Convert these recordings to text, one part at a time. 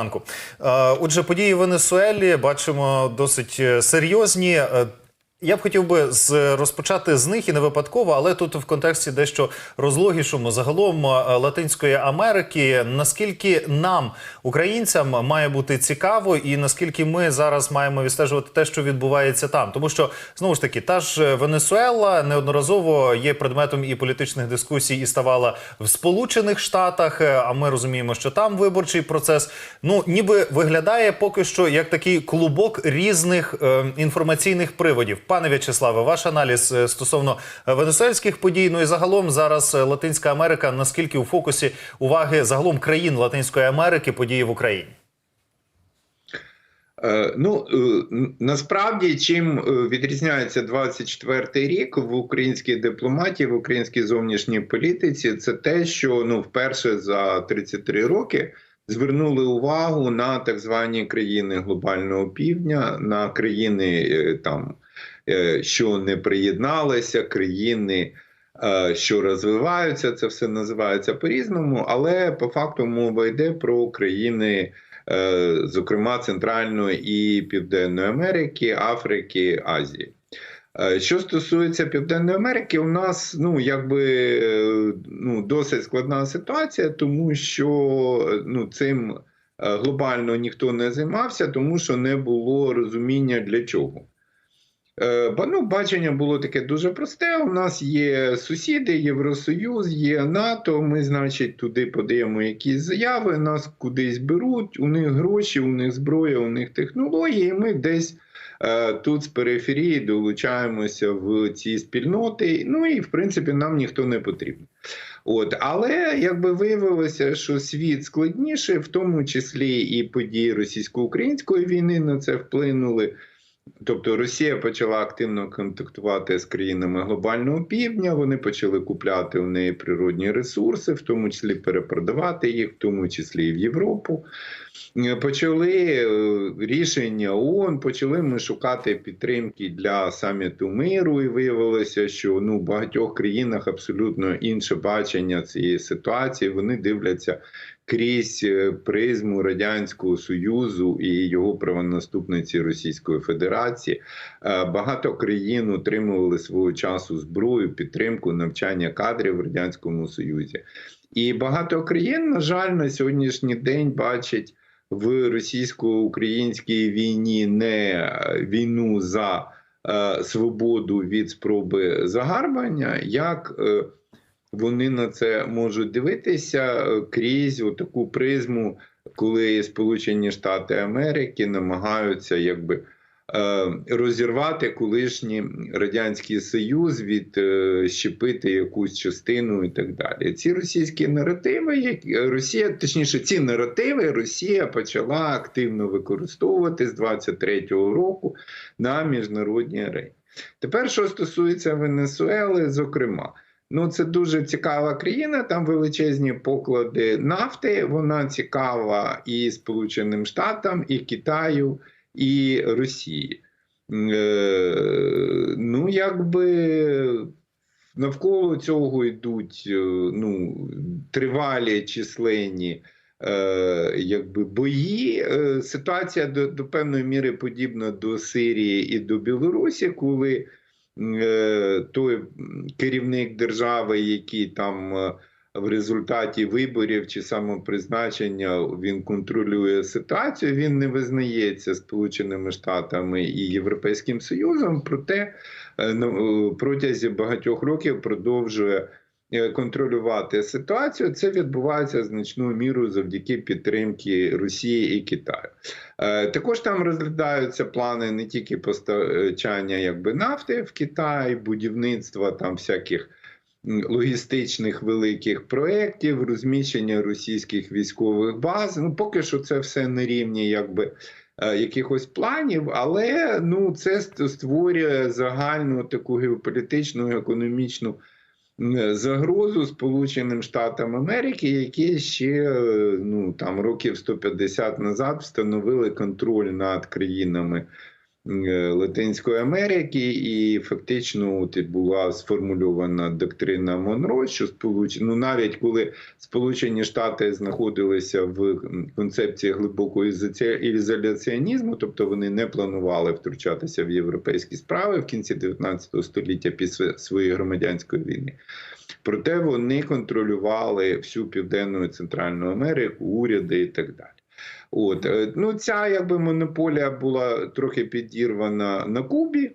Е, Отже, події в Венесуелі бачимо досить е, серйозні. Я б хотів би з розпочати з них і не випадково, але тут в контексті дещо розлогішому загалом е, Латинської Америки. Наскільки нам, українцям, має бути цікаво, і наскільки ми зараз маємо відстежувати те, що відбувається там, тому що знову ж таки, та ж Венесуела неодноразово є предметом і політичних дискусій, і ставала в Сполучених Штатах. е, А ми розуміємо, що там виборчий процес ну ніби виглядає поки що як такий клубок різних е, інформаційних приводів. Пане В'ячеславе, ваш аналіз е, стосовно е, венесуельських подій. Ну і загалом зараз е, Латинська Америка наскільки у фокусі уваги загалом країн Латинської Америки події в Україні? Ну насправді, чим відрізняється 24-й рік в українській дипломатії, в українській зовнішній політиці, це те, що ну вперше за 33 роки звернули увагу на так звані країни глобального півдня, на країни там, що не приєдналися, країни. е, Що розвиваються, це все називається по-різному, але по факту мова йде про країни е, зокрема Центральної і Південної Америки, Африки, Азії. Е, Що стосується Південної Америки, у нас ну якби е, ну досить складна ситуація, тому що е, ну цим е, глобально ніхто не займався, тому що не було розуміння для чого. Е, ну, бачення було таке дуже просте. У нас є сусіди, Євросоюз, є НАТО. Ми, значить, туди подаємо якісь заяви, нас кудись беруть, у них гроші, у них зброя, у них технології. і Ми десь е, тут з периферії долучаємося в ці спільноти. Ну і в принципі нам ніхто не потрібен. От, але якби виявилося, що світ складніший, в тому числі і події російсько-української війни на це вплинули. Тобто Росія почала активно контактувати з країнами глобального півдня. Вони почали купляти у неї природні ресурси, в тому числі перепродавати їх, в тому числі і в Європу. Е, Почали е, рішення ООН, почали ми шукати підтримки для саміту миру, і виявилося, що ну в багатьох країнах абсолютно інше бачення цієї ситуації. Вони дивляться крізь е, призму радянського союзу і його правонаступниці Російської Федерації. Е, Багато країн отримували свого часу зброю, підтримку, навчання кадрів в радянському союзі. І багато країн, на жаль, на сьогоднішній день бачать в російсько-українській війні не е, війну за свободу від спроби загарбання, як вони на це можуть дивитися е, крізь таку призму, коли Сполучені Штати Америки намагаються якби. е, Розірвати колишній радянський союз, відщепити якусь частину і так далі. Ці російські наративи, Росія, точніше, ці наративи Росія почала активно використовувати з 23-го року на міжнародній арені. Тепер, що стосується Венесуели, зокрема. Ну, це дуже цікава країна. Там величезні поклади нафти. Вона цікава і Сполученим Штатам, і Китаю, і Росії. Е, ну, якби навколо цього йдуть е, ну, тривалі численні. Е, якби бої. Е, Ситуація до, до певної міри подібна до Сирії і до Білорусі, коли той керівник держави, який там е, в результаті виборів чи самопризначення він контролює ситуацію, він не визнається Сполученими Штатами і Європейським Союзом, проте е, ну, протязі багатьох років продовжує е, контролювати ситуацію. Це відбувається значною мірою завдяки підтримки Росії і Китаю. Е, Також там розглядаються плани не тільки постачання якби нафти в Китай, будівництва там всяких логістичних великих проєктів, розміщення російських військових баз. Ну, поки що це все на рівні якби. е, Якихось планів, але ну це ст- створює загальну таку геополітичну економічну загрозу Сполученим Штатам Америки, які ще е, ну там років 150 назад встановили контроль над країнами е, Латинської Америки, і фактично от була сформульована доктрина Монро, що сполуч... ну, навіть коли Сполучені Штати знаходилися в концепції глибокого ізоляціонізму, тобто вони не планували втручатися в європейські справи в кінці 19 століття після своєї громадянської війни. Проте вони контролювали всю південну і центральну Америку, уряди і так далі. От е, ну ця якби монополія була трохи підірвана на Кубі.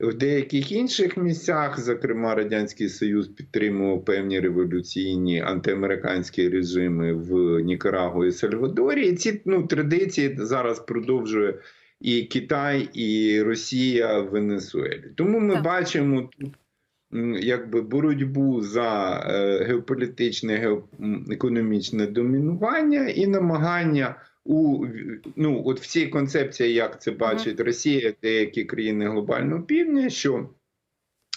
В деяких інших місцях, зокрема, Радянський Союз підтримував певні революційні антиамериканські режими в Нікарагу і Сальвадорі. І ці ну, традиції зараз продовжує і Китай, і Росія в Венесуелі. Тому ми Так. бачимо тут якби боротьбу за е, геополітичне геоекономічне домінування і намагання у ну от в цій концепції, як це бачить Росія, деякі країни глобального півдня, що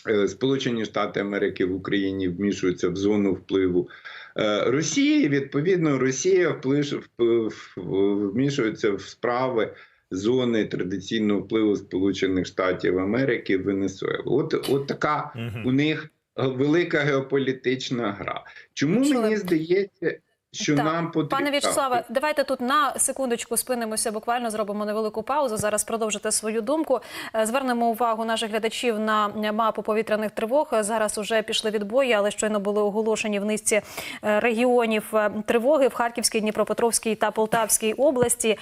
е, Сполучені Штати Америки в Україні вмішуються в зону впливу е, Росії. Відповідно, Росія вплиш, в- в- вмішується в справи зони традиційного впливу Сполучених Штатів Америки в Венесуелу. От, от така у них велика геополітична гра. Чому мені здається, що Так. нам потрібно Пане В'ячеславе, давайте тут на секундочку спинимося, буквально зробимо невелику паузу. Зараз продовжите свою думку. Е, Звернемо увагу наших глядачів на мапу повітряних тривог. Зараз уже пішли відбої, але щойно були оголошені в низці е, регіонів е, тривоги в Харківській, Дніпропетровській та Полтавській області.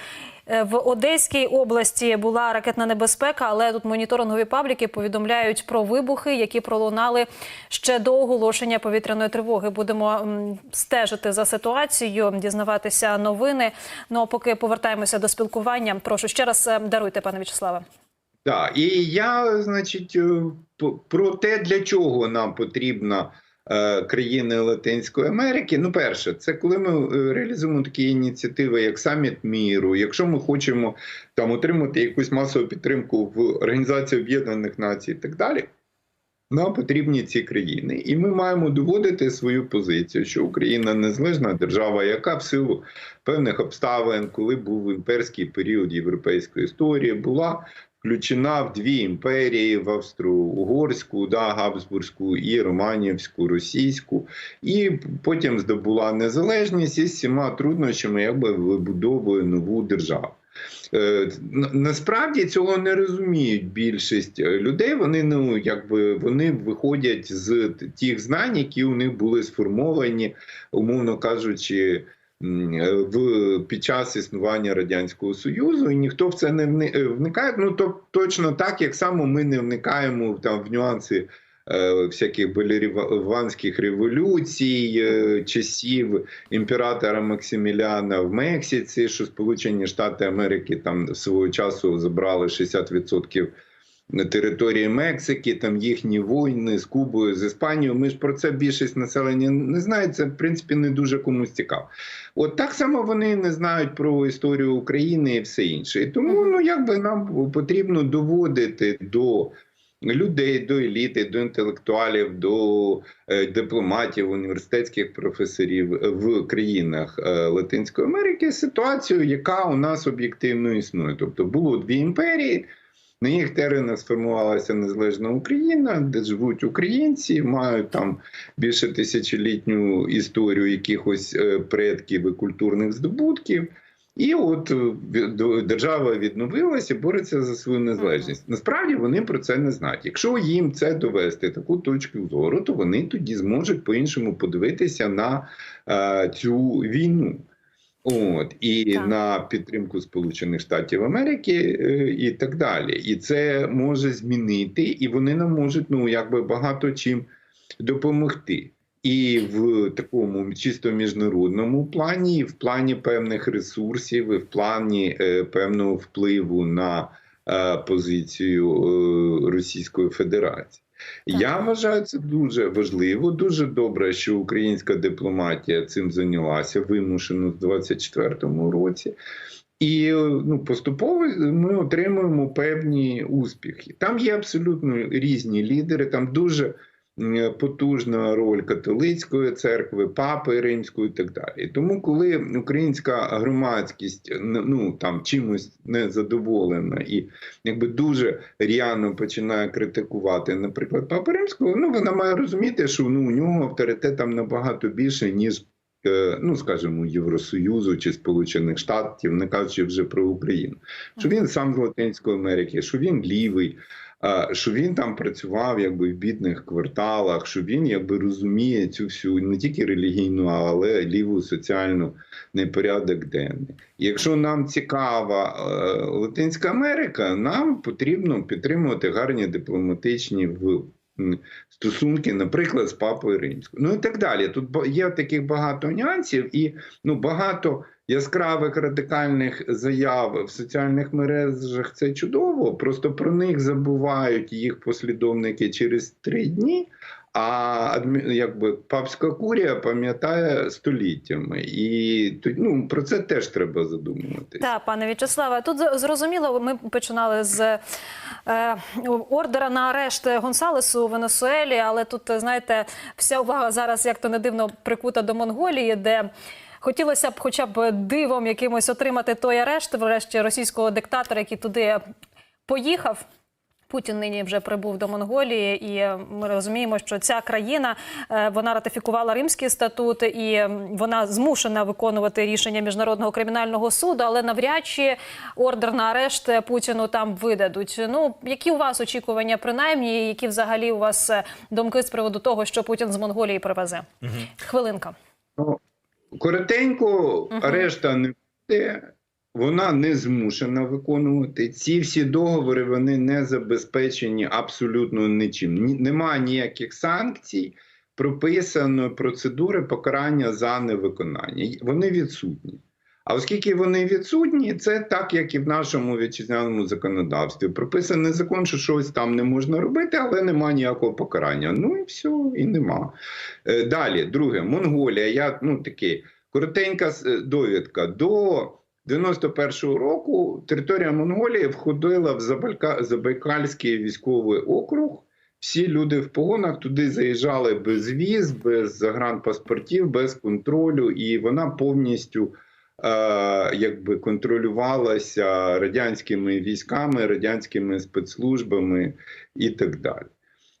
Е, В Одеській області була ракетна небезпека, але тут моніторингові пабліки повідомляють про вибухи, які пролунали ще до оголошення повітряної тривоги. Будемо стежити за ситуацією, дізнаватися новини. Ну а поки повертаємося до спілкування, прошу ще раз е, даруйте, пане В'ячеславе. Так, і я, значить, е, про те, для чого нам потрібна країни Латинської Америки. Ну, перше, це коли ми е, реалізуємо такі ініціативи, як саміт міру. Якщо ми хочемо там отримати якусь масову підтримку в Організації Об'єднаних Націй і так далі. Нам потрібні ці країни, і ми маємо доводити свою позицію, що Україна незалежна держава, яка в силу певних обставин, коли був імперський період європейської історії, була включена в дві імперії: в Австро-Угорську, да, Габсбурзьку і Романівську, російську, і потім здобула незалежність із всіма труднощами, якби вибудовує нову державу. Е, на- Насправді цього не розуміють більшість е, людей. Вони ну якби вони виходять з тих знань, які у них були сформовані, умовно кажучи. е, В під час існування радянського союзу, і ніхто в це не вникає. Ну то точно так, як само ми не вникаємо там в нюанси всяких боліріванських революцій, е, часів імператора Максиміляна в Мексиці, що Сполучені Штати Америки там свого часу забрали 60% на території Мексики, там їхні війни з Кубою, з Іспанією. Ми ж про це більшість населення не знає. Це в принципі не дуже комусь цікаво. От так само вони не знають про історію України і все інше. І тому ну якби нам потрібно доводити до. Людей до еліти, до інтелектуалів, до е, дипломатів, університетських професорів в країнах е, Латинської Америки ситуацію, яка у нас об'єктивно існує. Тобто було дві імперії. На їх теренах сформувалася незалежна Україна, де живуть українці, мають там більше тисячолітню історію якихось е, предків і культурних здобутків. І от е, держава відновилася, бореться за свою незалежність. Насправді вони про це не знають. Якщо їм це довести таку точку зору, то вони тоді зможуть по-іншому подивитися на е, цю війну. От і Так. на підтримку Сполучених Штатів Америки е, і так далі. І це може змінити, і вони нам можуть ну якби багато чим допомогти. І в такому чисто міжнародному плані, і в плані певних ресурсів, і в плані е, певного впливу на е, позицію е, Російської Федерації. Так. Я вважаю це дуже важливо, дуже добре, що українська дипломатія цим зайнялася вимушено в 24-му році. І ну, поступово ми отримуємо певні успіхи. Там є абсолютно різні лідери, там дуже потужна роль католицької церкви, папи римської і так далі. Тому, коли українська громадськість ну там чимось не задоволена і якби дуже р'яно починає критикувати, наприклад, папу римського, ну вона має розуміти, що ну у нього авторитет там набагато більше ніж. е, Ну, скажімо, Євросоюзу чи Сполучених Штатів, не кажучи вже про Україну, що він сам з Латинської Америки, що він лівий, що він там працював якби в бідних кварталах, що він якби розуміє цю всю не тільки релігійну, але ліву соціальну непорядок денний. Якщо нам цікава е, Латинська Америка, нам потрібно підтримувати гарні дипломатичні Стосунки, наприклад, з папою римською, ну і так далі. Тут є таких багато нюансів, і ну багато яскравих радикальних заяв в соціальних мережах це чудово. Просто про них забувають їх послідовники через три дні. А якби папська курія пам'ятає століттями, і ну про це теж треба задумуватися. Так, пане В'ячеславе, тут зрозуміло, ми починали з е, ордера на арешт Гонсалесу у Венесуелі, але тут, знаєте, вся увага зараз, як то не дивно, прикута до Монголії, де хотілося б хоча б дивом якимось отримати той арешт, врешті російського диктатора, який туди поїхав. Путін нині вже прибув до Монголії, і е, ми розуміємо, що ця країна е, вона ратифікувала Римський статут, і вона змушена виконувати рішення міжнародного кримінального суду, але навряд чи ордер на арешт Путіну там видадуть. Ну які у вас очікування, принаймні, і які взагалі у вас е, думки з приводу того, що Путін з Монголії привезе? Хвилинка. Ну, коротенько, решта не буде. Вона не змушена виконувати. Ці всі договори вони не забезпечені абсолютно нічим. Ні, немає ніяких санкцій, прописано процедури покарання за невиконання. Вони відсутні. А оскільки вони відсутні, це так, як і в нашому вітчизняному законодавстві. Прописаний закон, що щось там не можна робити, але немає ніякого покарання. Ну і все, і нема. Е, Далі, друге, Монголія. Я ну такий коротенька довідка. До 91-го року територія Монголії входила в Забайка... Забайкальський військовий округ. Всі люди в погонах туди заїжджали без віз, без загранпаспортів, без контролю, і вона повністю е, якби контролювалася радянськими військами, радянськими спецслужбами і так далі.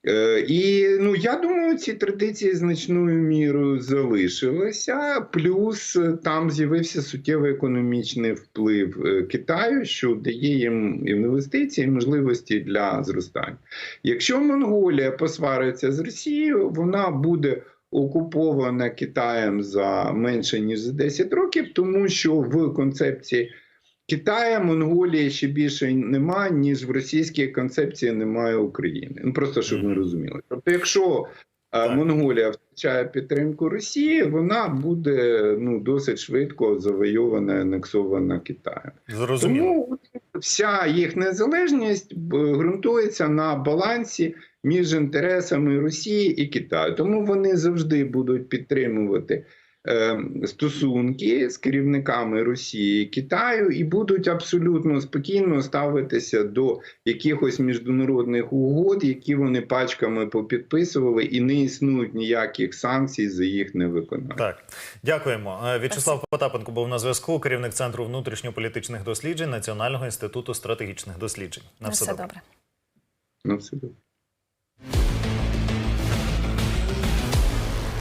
Е, І ну я думаю, ці традиції значною мірою залишилися. Плюс е, там з'явився суттєвий економічний вплив е, Китаю, що дає їм інвестиції, і можливості для зростання. Якщо Монголія посвариться з Росією, вона буде окупована Китаєм за менше ніж за 10 років, тому що в концепції. Китая, Монголії ще більше немає, ніж в російській концепції немає України. Ну просто щоб ми розуміли. Тобто, якщо е, Так. Монголія втрачає підтримку Росії, вона буде ну досить швидко завойована, анексована Китаєм. Зрозуміло. Тому вся їх незалежність ґрунтується на балансі між інтересами Росії і Китаю. Тому вони завжди будуть підтримувати е, стосунки з керівниками Росії і Китаю і будуть абсолютно спокійно ставитися до якихось міжнародних угод, які вони пачками попідписували, і не існують ніяких санкцій за їх невиконання. Так, дякуємо. Е, В'ячеслав Потапенко був на зв'язку, керівник центру внутрішньополітичних досліджень Національного інституту стратегічних досліджень. На На все все добре. добре. Ну, все добре.